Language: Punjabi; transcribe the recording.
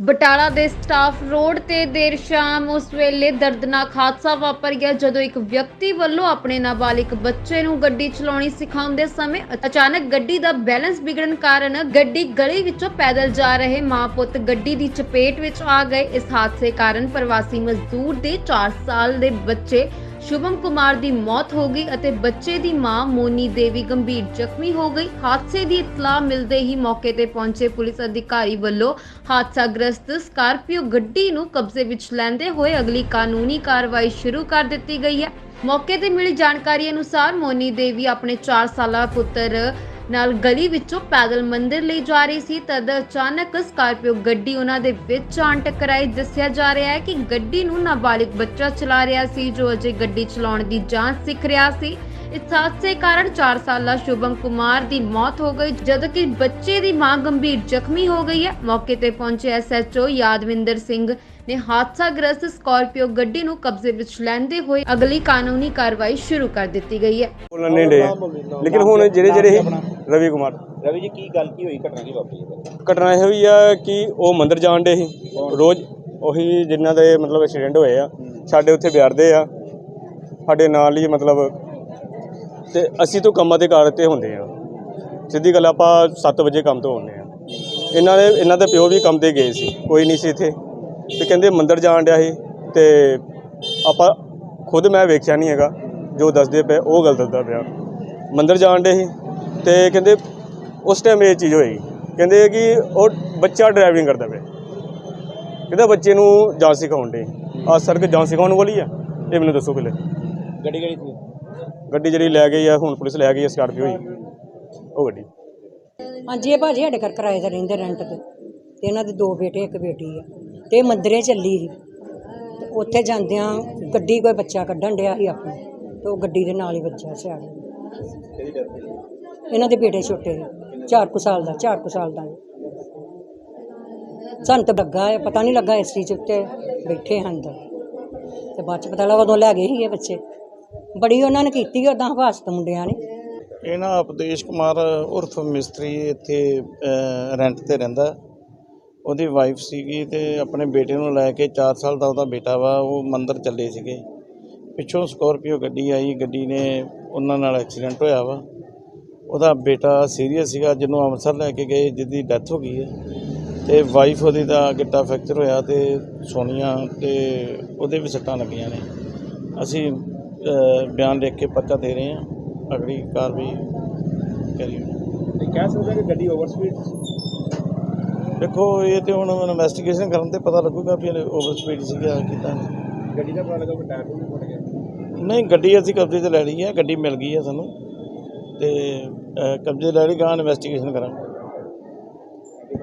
ਬਟਾਲਾ ਦੇ ਸਟਾਫ ਰੋਡ ਤੇ ਦੇਰ ਸ਼ਾਮ ਉਸ ਵੇਲੇ ਦਰਦਨਾਕ ਹਾਦਸਾ ਵਾਪਰ ਗਿਆ ਜਦੋਂ ਇੱਕ ਵਿਅਕਤੀ ਵੱਲੋਂ ਆਪਣੇ ਨਾਬਾਲਿਗ ਬੱਚੇ ਨੂੰ ਗੱਡੀ ਚਲਾਉਣੀ ਸਿਖਾਉਂਦੇ ਸਮੇਂ ਅਚਾਨਕ ਗੱਡੀ ਦਾ ਬੈਲੈਂਸ ਵਿਗੜਨ ਕਾਰਨ ਗੱਡੀ ਗਲੀ ਵਿੱਚੋਂ ਪੈਦਲ ਜਾ ਰਹੇ ਮਾਂ ਪੁੱਤ ਗੱਡੀ ਦੀ ਚਪੇਟ ਵਿੱਚ ਆ ਗਏ। ਇਸ ਹਾਦਸੇ ਕਾਰਨ ਪ੍ਰਵਾਸੀ ਮਜ਼ਦੂਰ ਦੇ 4 ਸਾਲ ਦੇ ਬੱਚੇ ਸ਼ੁਭਮ ਕੁਮਾਰ ਦੀ ਮੌਤ ਹੋ ਗਈ ਅਤੇ ਬੱਚੇ ਦੀ ਮਾਂ ਮੋਨੀ ਦੇਵੀ ਗੰਭੀਰ ਜ਼ਖਮੀ ਹੋ ਗਈ। ਹਾਦਸੇ ਦੀ ਇਤਲਾਹ ਮਿਲਦੇ ਹੀ ਮੌਕੇ ਤੇ ਪਹੁੰਚੇ ਪੁਲਿਸ ਅਧਿਕਾਰੀ ਵੱਲੋਂ ਹਾਦਸਾਗ੍ਰਸਤ ਸਕਾਰਪੀਓ ਗੱਡੀ ਨੂੰ ਕਬਜ਼ੇ ਵਿੱਚ ਲੈਂਦੇ ਹੋਏ ਅਗਲੀ ਕਾਨੂੰਨੀ ਕਾਰਵਾਈ ਸ਼ੁਰੂ ਕਰ ਦਿੱਤੀ ਗਈ ਹੈ। ਮੌਕੇ ਤੇ ਮਿਲੀ ਜਾਣਕਾਰੀ ਅਨੁਸਾਰ ਮੋਨੀ ਦੇਵੀ ਆਪਣੇ 4 ਸਾਲਾ ਪੁੱਤਰ ਨਾਲ ਗਲੀ ਵਿੱਚੋਂ ਪੈਦਲ ਮੰਦਿਰ ਲਈ ਜਾ ਰਹੀ ਸੀ ਤਦ ਅਚਾਨਕ ਸਕਾਰਪੀਓ ਗੱਡੀ ਉਹਨਾਂ ਦੇ ਵਿੱਚ ਆਣ ਟਕਰਾਈ। ਦੱਸਿਆ ਜਾ ਰਿਹਾ ਹੈ ਕਿ ਗੱਡੀ ਨੂੰ ਨਾਬਾਲਿਗ ਬੱਚਾ ਚਲਾ ਰਿਹਾ ਸੀ, ਜੋ ਅਜੇ ਗੱਡੀ ਚਲਾਉਣ ਦੀ ਜਾਂਚ ਸਿੱਖ ਰਿਹਾ ਸੀ। ਇਸ ਹਾਦਸੇ ਕਾਰਨ 4 ਸਾਲਾ ਸ਼ੁਭਮ ਕੁਮਾਰ ਦੀ ਮੌਤ ਹੋ ਗਈ ਜਦੋਂ ਕਿ ਬੱਚੇ ਦੀ ਮਾਂ ਗੰਭੀਰ ਜ਼ਖਮੀ ਹੋ ਗਈ ਹੈ। ਮੌਕੇ ਤੇ ਪਹੁੰਚੇ ਐਸਐਚਓ ਯਾਦਵਿੰਦਰ ਸਿੰਘ ਨੇ ਹਾਦਸਾਗ੍ਰਸਤ ਸਕਾਰਪੀਓ ਗੱਡੀ ਨੂੰ ਕਬਜ਼ੇ ਵਿੱਚ ਲੈਂਦੇ ਹੋਏ ਅਗਲੀ ਕਾਨੂੰਨੀ ਕਾਰਵਾਈ ਸ਼ੁਰੂ ਕਰ ਦਿੱਤੀ ਗਈ ਹੈ। ਬੋਲਣ ਨਹੀਂ ਡੇ ਲੇਕਿਨ ਹੁਣ ਜਿਹੜੇ ਜਿਹੜੇ ਰਵੀ ਕੁਮਾਰ। ਰਵੀ ਜੀ ਕੀ ਗੱਲ ਕੀ ਹੋਈ ਘਟਨਾ ਕੀ ਵਾਪਰੀ ਹੈ? ਘਟਨਾ ਇਹ ਹੋਈ ਆ ਕਿ ਉਹ ਮੰਦਿਰ ਜਾਣ ਦੇ ਸੀ। ਰੋਜ਼ ਉਹੀ ਜਿਨ੍ਹਾਂ ਦੇ ਮਤਲਬ ਐਕਸੀਡੈਂਟ ਹੋਏ ਆ ਸਾਡੇ ਉੱਥੇ ਬਿਆਰਦੇ ਆ। ਸਾਡੇ ਨਾਲ ਹੀ ਮਤਲਬ ਤੇ ਅਸੀਂ ਤੋਂ ਕੰਮਾਂ ਦੇ ਕਾਰ ਤੇ ਹੁੰਦੇ ਆ। ਸਿੱਧੀ ਗੱਲ ਆਪਾਂ 7 ਵਜੇ ਕੰਮ ਤੋਂ ਆਉਂਦੇ ਆ। ਇਹਨਾਂ ਦੇ ਇਹਨਾਂ ਦੇ ਪਿਓ ਵੀ ਕੰਮ ਤੇ ਗਏ ਸੀ, ਕੋਈ ਨਹੀਂ ਸੀ ਇੱਥੇ। ਤੇ ਕਹਿੰਦੇ ਮੰਦਰ ਜਾਣ ਡਿਆ ਸੀ, ਤੇ ਆਪਾਂ ਖੁਦ ਮੈਂ ਵੇਖਿਆ ਨਹੀਂ ਹੈਗਾ, ਜੋ ਦੱਸਦੇ ਪਏ, ਉਹ ਗੱਲ ਦੱਸਦਾ ਪਿਆ। ਮੰਦਰ ਜਾਣ ਡੇ ਸੀ, ਤੇ ਕਹਿੰਦੇ ਉਸ ਟਾਈਮ ਇਹ ਚੀਜ਼ ਹੋਈ ਕਹਿੰਦੇ ਕਿ ਉਹ ਬੱਚਾ ਡਰਾਈਵਿੰਗ ਕਰਦਾ ਪਿਆ। ਕਹਿੰਦਾ ਬੱਚੇ ਨੂੰ ਜਾਂਚ ਸਿਖਾਉਣ ਦੇ ਆ ਸੜਕ ਜਾਂਚ ਸਿਖਾਉਣ ਵਾਲੀ ਆ, ਇਹ ਮੈਨੂੰ ਦੱਸੋ ਪਹਿਲੇ। ਗੱਡੀ ਕਿਹੜੀ ਸੀ? ਗੱਡੀ ਜਿਹੜੀ ਲੈ ਗਈ ਆ, ਹੁਣ ਪੁਲਿਸ ਲੈ ਗਈ ਆ ਸਕਾਰਪੀਓ ਹੀ ਉਹ ਗੱਡੀ। ਹਾਂਜੀ ਇਹ ਭਾਜੀ ਸਾਡੇ ਘਰ ਕਿਰਾਏ ਤੇ ਰਹਿੰਦੇ ਰੈਂਟ ਤੇ ਤੇ ਇਹਨਾਂ ਦੇ ਦੋ ਬੇਟੇ, ਇੱਕ ਬੇਟੀ ਆ, ਤੇ ਇਹ ਮੰਦਰੇ ਚੱਲੀ ਸੀ। ਤੇ ਉੱਥੇ ਜਾਂਦਿਆਂ ਗੱਡੀ ਕੋਈ ਬੱਚਾ ਕੱਢਣ ਡਿਆ ਸੀ ਆਪਣਾ, ਤੇ ਉਹ ਗੱਡੀ ਦੇ ਨਾਲ ਹੀ ਵੱਜਿਆ ਸਿਆੜ ਇਹਨਾਂ ਦੇ ਬੇਟੇ ਛੋਟੇ ਨੇ 4 ਕੁ ਸਾਲ ਦਾ 4 ਕੁ ਸਾਲ ਦਾ ਸਾਨੂੰ ਤਾਂ ਲੱਗਾ ਹੈ ਪਤਾ ਨਹੀਂ ਲੱਗਾ ਇਸ ਚੀਜ਼ ਉੱਤੇ ਬੈਠੇ ਹਨ ਤੇ ਬਾਅਦ ਚ ਪਤਾ ਲੱਗਾ ਉਦੋਂ ਲੈ ਗਏ ਸੀ ਇਹ ਬੱਚੇ। ਬੜੀ ਉਹਨਾਂ ਨੇ ਕੀਤੀ ਉਦਾਂ ਹਵਾਸਤ ਮੁੰਡਿਆਂ ਨੇ। ਇਹ ਨਾ ਉਪਦੇਸ਼ ਕੁਮਾਰ ਉਰਫ ਮਿਸਤਰੀ ਇੱਥੇ ਰੈਂਟ ਤੇ ਰਹਿੰਦਾ। ਉਹਦੀ ਵਾਈਫ ਸੀਗੀ ਤੇ ਆਪਣੇ ਬੇਟੇ ਨੂੰ ਲੈ ਕੇ 4 ਸਾਲ ਦਾ ਉਹਦਾ ਬੇਟਾ ਵਾ, ਉਹ ਮੰਦਰ ਚੱਲੇ ਸੀਗੇ। ਪਿੱਛੋਂ ਸਕੋਰਪੀਓ ਗੱਡੀ ਆਈ, ਗੱਡੀ ਨੇ ਉਹਨਾਂ ਨਾਲ ਐਕਸੀਡੈਂਟ ਹੋਇਆ ਵਾ। ਉਹਦਾ ਬੇਟਾ ਸੀਰੀਅਸ ਸੀਗਾ, ਜਿਹਨੂੰ ਅੰਮ੍ਰਿਤਸਰ ਲੈ ਕੇ ਗਏ, ਜਿਹਦੀ ਡੈਥ ਹੋ ਗਈ ਹੈ। ਤੇ ਵਾਈਫ ਉਹਦੀ ਦਾ ਗਿੱਟਾ ਫ੍ਰੈਕਚਰ ਹੋਇਆ ਤੇ ਸੋਨੀਆ ਤੇ ਉਹਦੇ ਵੀ ਸੱਟਾਂ ਲੱਗੀਆਂ ਨੇ। ਅਸੀਂ ਬਿਆਨ ਲਿਖ ਕੇ ਪਰਚਾ ਦੇ ਰਹੇ ਹਾਂ। ਅਗਲੀ ਕਾਰਵਾਈ ਕਰੀ ਤੇ ਕਹਿ ਸਕਦੇ ਕਿ ਗੱਡੀ ਓਵਰ ਸਪੀਡ ਦੇਖੋ ਇਹ ਤੇ ਹੁਣ ਇਨਵੈਸਟੀਗੇਸ਼ਨ ਕਰਨ ਤੇ ਪਤਾ ਲੱਗੂਗਾ ਵੀ ਓਵਰ ਸਪੀਡ ਸੀਗਾ ਕਿਦਾਂ ਗੱਡੀ ਦਾ ਪਤਾ ਲੱਗਾ ਕਿ ਟਾਇਰ ਨੂੰ ਫਟ ਗਿਆ। ਨਹੀਂ ਗੱਡੀ ਅਸੀਂ ਕਬਜ਼ੇ ਤੇ ਲੈ ਲਈ ਹੈ। ਗੱਡੀ ਮਿਲ ਗਈ ਹੈ ਸਾਨੂੰ। ਤੇ ਕਬਜ਼ੇ ਲੈ ਲਈ ਗਾਂ ਇਨਵੈਸਟੀਗੇਸ਼ਨ ਕਰਾਂਗੇ।